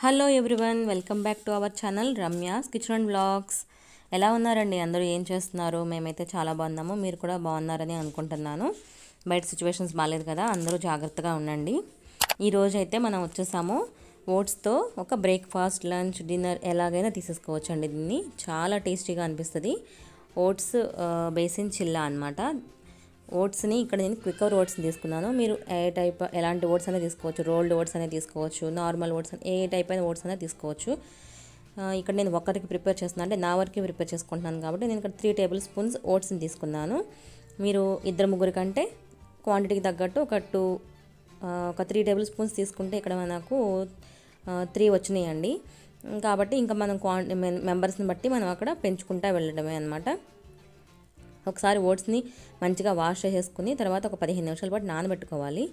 Hello everyone welcome back to our channel Ramya's kitchen and blogs. ఎలా ఉన్నారండి? అందరూ ఏం చేస్తున్నారు? మేమైతే చాలా బాగున్నాము. మీరు కూడా బాగున్నారని అనుకుంటున్నాను. బయట సిచ్యువేషన్స్ బాగాలేదు కదా అందరూ జాగ్రత్తగా ఉండండి. ఈరోజు అయితే మనం వచ్చేసాము. ఓట్స్తో ఒక బ్రేక్ఫాస్ట్ లంచ్ డిన్నర్ ఎలాగైనా తీసేసుకోవచ్చు అండి దీన్ని. చాలా టేస్టీగా అనిపిస్తుంది. ఓట్స్ బేసిన్ చిల్లా అనమాట ఓట్స్ని ఇక్కడ నేను క్వికర్ ఓట్స్ని తీసుకున్నాను. మీరు ఏ టైప్ ఎలాంటి ఓట్స్ అనేది తీసుకోవచ్చు. రోల్డ్ ఓట్స్ అనేది తీసుకోవచ్చు. నార్మల్ ఓట్స్ ఏ టైప్ అయిన ఓట్స్ అనేది తీసుకోవచ్చు. ఇక్కడ నేను ఒక్కరికి ప్రిపేర్ చేస్తున్నాను అంటే నా వరకు ప్రిపేర్ చేసుకుంటున్నాను కాబట్టి నేను ఇక్కడ త్రీ టేబుల్ స్పూన్స్ ఓట్స్ని తీసుకున్నాను. మీరు ఇద్దరు ముగ్గురు కంటే క్వాంటిటీకి తగ్గట్టు ఒక టూ ఒక త్రీ టేబుల్ స్పూన్స్ తీసుకుంటే ఇక్కడ మనకు త్రీ వచ్చినాయండి. కాబట్టి ఇంకా మనం క్వాంటి మెంబర్స్ని బట్టి మనం అక్కడ పెంచుకుంటా వెళ్ళడమే అనమాట ఒకసారి ఓట్స్ని మంచిగా వాష్ చేసేసుకుని తర్వాత ఒక పదిహేను నిమిషాల పాటు నానబెట్టుకోవాలి.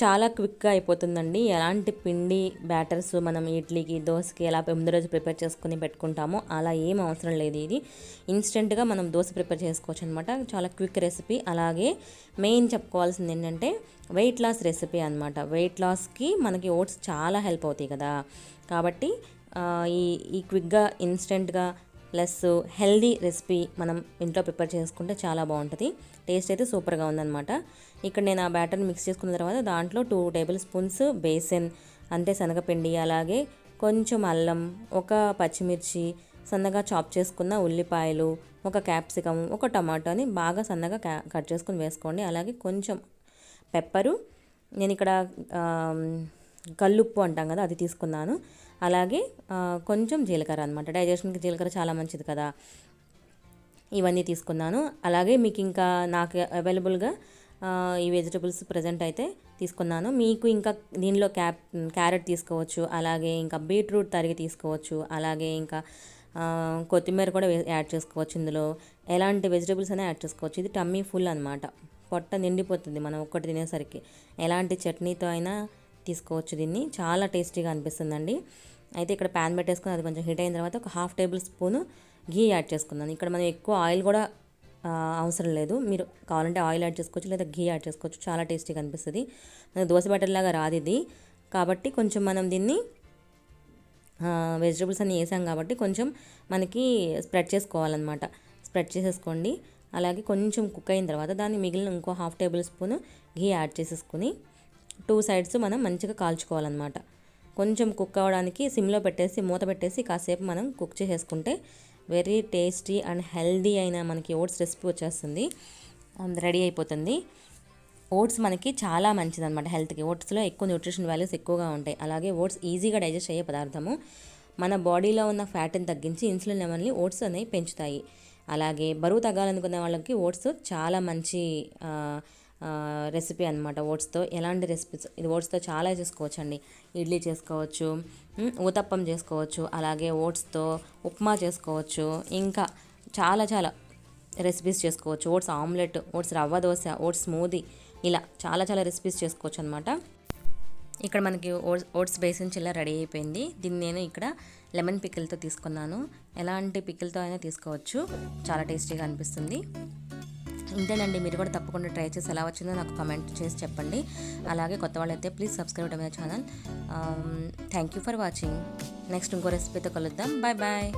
చాలా క్విక్గా అయిపోతుందండి. ఎలాంటి పిండి బ్యాటర్స్ మనం ఇడ్లీకి దోశకి ఎలా ముందు రోజు ప్రిపేర్ చేసుకుని పెట్టుకుంటామో అలా ఏం అవసరం లేదు ఇది. ఇన్స్టెంట్గా మనం దోశ ప్రిపేర్ చేసుకోవచ్చు అనమాట చాలా క్విక్ రెసిపీ. అలాగే మెయిన్ చెప్పుకోవాల్సింది ఏంటంటే వెయిట్ లాస్ రెసిపీ అనమాట వెయిట్ లాస్కి మనకి ఓట్స్ చాలా హెల్ప్ అవుతాయి కదా. కాబట్టి ఈ ఈ క్విక్గా ఇన్స్టెంట్గా ప్లస్ హెల్దీ రెసిపీ మనం ఇంట్లో ప్రిపేర్ చేసుకుంటే చాలా బాగుంటుంది. టేస్ట్ అయితే సూపర్గా ఉందన్నమాట. ఇక్కడ నేను ఆ బ్యాటర్ని మిక్స్ చేసుకున్న తర్వాత దాంట్లో టూ టేబుల్ స్పూన్స్ బేసన్ అంతే శనగపిండి అలాగే కొంచెం అల్లం ఒక పచ్చిమిర్చి సన్నగా చాప్ చేసుకున్న ఉల్లిపాయలు ఒక క్యాప్సికమ్ ఒక టమాటోని బాగా సన్నగా కట్ చేసుకుని వేసుకోండి. అలాగే కొంచెం పెప్పరు. నేను ఇక్కడ కల్లుప్పు అంటాం కదా అది తీసుకున్నాను. అలాగే కొంచెం జీలకర్ర అనమాట డైజెషన్కి జీలకర్ర చాలా మంచిది కదా. ఇవన్నీ తీసుకున్నాను. అలాగే మీకు ఇంకా నాకు అవైలబుల్గా ఈ వెజిటబుల్స్ ప్రజెంట్ అయితే తీసుకున్నాను. మీకు ఇంకా దీనిలో క్యాప్ క్యారెట్ తీసుకోవచ్చు. అలాగే ఇంకా బీట్రూట్ తరిగి తీసుకోవచ్చు. అలాగే ఇంకా కొత్తిమీర కూడా యాడ్ చేసుకోవచ్చు ఇందులో. ఎలాంటి వెజిటబుల్స్ అయినా యాడ్ చేసుకోవచ్చు. ఇది టమ్మీ ఫుల్ అనమాట పొట్ట నిండిపోతుంది మనం ఒక్కటి తినేసరికి. ఎలాంటి చట్నీతో అయినా తీసుకోవచ్చు దీన్ని. చాలా టేస్టీగా అనిపిస్తుందండి. అయితే ఇక్కడ ప్యాన్ పెట్టేసుకుని అది కొంచెం హీట్ అయిన తర్వాత ఒక హాఫ్ టేబుల్ స్పూను ఘీ యాడ్ చేసుకున్నాను ఇక్కడ మనం ఎక్కువ ఆయిల్ కూడా అవసరం లేదు. మీరు కావాలంటే ఆయిల్ యాడ్ చేసుకోవచ్చు లేదా ఘీ యాడ్ చేసుకోవచ్చు. చాలా టేస్టీగా అనిపిస్తుంది. దోశ బటర్ లాగా రాదు ఇది. కాబట్టి కొంచెం మనం దీన్ని వెజిటబుల్స్ అన్నీ వేసాం కాబట్టి కొంచెం మనకి స్ప్రెడ్ చేసుకోవాలన్నమాట. స్ప్రెడ్ చేసేసుకోండి. అలాగే కొంచెం కుక్ అయిన తర్వాత దాన్ని మిగిలిన ఇంకో హాఫ్ టేబుల్ స్పూన్ ఘీ యాడ్ చేసేసుకుని టూ సైడ్స్ మనం మంచిగా కాల్చుకోవాలన్నమాట. కొంచెం కుక్ అవ్వడానికి సిమ్లో పెట్టేసి మూత పెట్టేసి కాసేపు మనం కుక్ చేసేసుకుంటే వెరీ టేస్టీ అండ్ హెల్దీ అయిన మనకి ఓట్స్ రెసిపీ వచ్చేస్తుంది. రెడీ అయిపోతుంది. ఓట్స్ మనకి చాలా మంచిది అనమాట హెల్త్కి. ఓట్స్లో ఎక్కువ న్యూట్రిషన్ వాల్యూస్ ఎక్కువగా ఉంటాయి. అలాగే ఓట్స్ ఈజీగా డైజెస్ట్ అయ్యే పదార్థము. మన బాడీలో ఉన్న ఫ్యాట్ని తగ్గించి ఇన్సులిన్ లెవెల్ని ఓట్స్ అనేవి పెంచుతాయి. అలాగే బరువు తగ్గాలనుకునే వాళ్ళకి ఓట్స్ చాలా మంచి రెసిపీ అనమాట ఓట్స్తో ఎలాంటి రెసిపీస్ ఇది ఓట్స్తో చాలా చేసుకోవచ్చు అండి ఇడ్లీ చేసుకోవచ్చు ఊతప్పం చేసుకోవచ్చు అలాగే ఓట్స్తో ఉప్మా చేసుకోవచ్చు ఇంకా చాలా చాలా రెసిపీస్ చేసుకోవచ్చు. Oats omelette oats rava dosa oats smoothie ఇలా చాలా చాలా రెసిపీస్ చేసుకోవచ్చు అనమాట ఇక్కడ మనకి oats oats besan chilla ready అయిపోయింది. దీన్ని నేను ఇక్కడ లెమన్ పికిల్తో తీసుకున్నాను. ఎలాంటి పికిల్తో అయినా తీసుకోవచ్చు. చాలా టేస్టీగా అనిపిస్తుంది. ఇంతేనండి మీరు కూడా తప్పకుండా ట్రై చేసి ఎలా వచ్చిందో నాకు కమెంట్ చేసి చెప్పండి. అలాగే కొత్త వాళ్ళైతే please subscribe my channel thank you for watching next ఇంకో రెసిపీతో కలుద్దాం. Bye bye